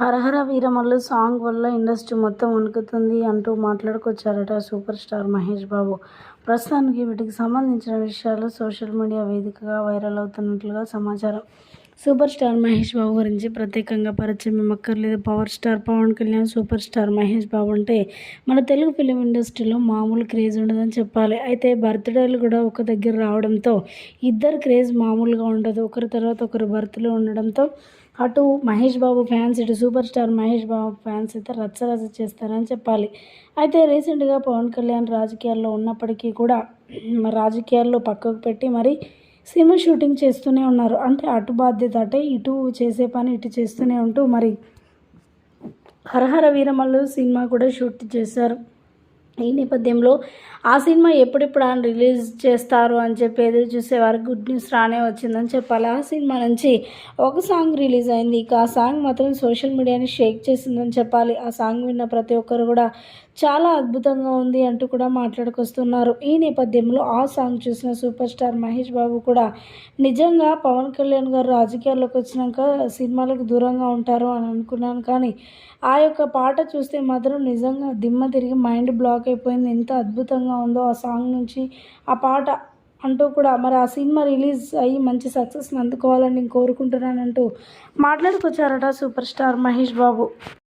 హరహర Veeramallu song వల్ల industry మొత్తం వణుకుతుంది అంటూ మాట్లాడుకొచ్చారట సూపర్ స్టార్ మహేష్ బాబు. ప్రస్తుతానికి వీటికి సంబంధించిన విషయాలు సోషల్ మీడియా వేదికగా వైరల్ అవుతున్నట్లుగా సమాచారం. సూపర్ స్టార్ మహేష్ బాబు గురించి ప్రత్యేకంగా పరిచయం ఏమక్కర్లేదు. Power star Pawan Kalyan super star Mahesh Babu అంటే మన తెలుగు ఫిలిం ఇండస్ట్రీలో మామూలు క్రేజ్ ఉండదని చెప్పాలి. అయితే బర్త్డేలు కూడా ఒక దగ్గర రావడంతో ఇద్దరు క్రేజ్ మామూలుగా ఉండదు. ఒకరి తర్వాత ఒకరు బర్త్డే ఉండడంతో అటు మహేష్ బాబు ఫ్యాన్స్ ఇటు super star Mahesh Babu fans అయితే రచ్చరచ్చ చేస్తారని చెప్పాలి. అయితే రీసెంట్గా పవన్ కళ్యాణ్ రాజకీయాల్లో ఉన్నప్పటికీ కూడా రాజకీయాల్లో పక్కకు పెట్టి మరి సినిమా షూటింగ్ చేస్తూనే ఉన్నారు. అంటే అటు బాధ్యత అంటే ఇటు చేసే పని ఇటు చేస్తూనే ఉంటూ మరి హరహర వీరమల్లు సినిమా కూడా షూట్ చేశారు. ఈ నేపథ్యంలో ఆ సినిమా ఎప్పుడెప్పుడు ఆయన రిలీజ్ చేస్తారు అని చెప్పి ఎదురు చూసే వారికి గుడ్ న్యూస్ రానే వచ్చిందని చెప్పాలి. ఆ సినిమా నుంచి ఒక సాంగ్ రిలీజ్ అయింది. ఇక ఆ సాంగ్ మాత్రం సోషల్ మీడియాని షేక్ చేసిందని చెప్పాలి. ఆ సాంగ్ విన్న ప్రతి ఒక్కరు కూడా చాలా అద్భుతంగా ఉంది అంటూ కూడా మాట్లాడుకొస్తున్నారు. ఈ నేపథ్యంలో ఆ సాంగ్ చూసిన సూపర్ స్టార్ మహేష్ బాబు కూడా నిజంగా పవన్ కళ్యాణ్ గారు రాజకీయాల్లోకి వచ్చినాక సినిమాలకు దూరంగా ఉంటారు అని అనుకున్నాను. కానీ ఆ యొక్క పాట చూస్తే మాత్రం నిజంగా దిమ్మ తిరిగి మైండ్ బ్లాక్ అయిపోయింది. ఎంత అద్భుతంగా ఉందో ఆ సాంగ్ నుంచి. ఆ పాట అంటూ కూడా మరి ఆ సినిమా రిలీజ్ అయ్యి మంచి సక్సెస్ని అందుకోవాలని నేను కోరుకుంటున్నానంటూ మాట్లాడుకొచ్చారట సూపర్ స్టార్ మహేష్ బాబు.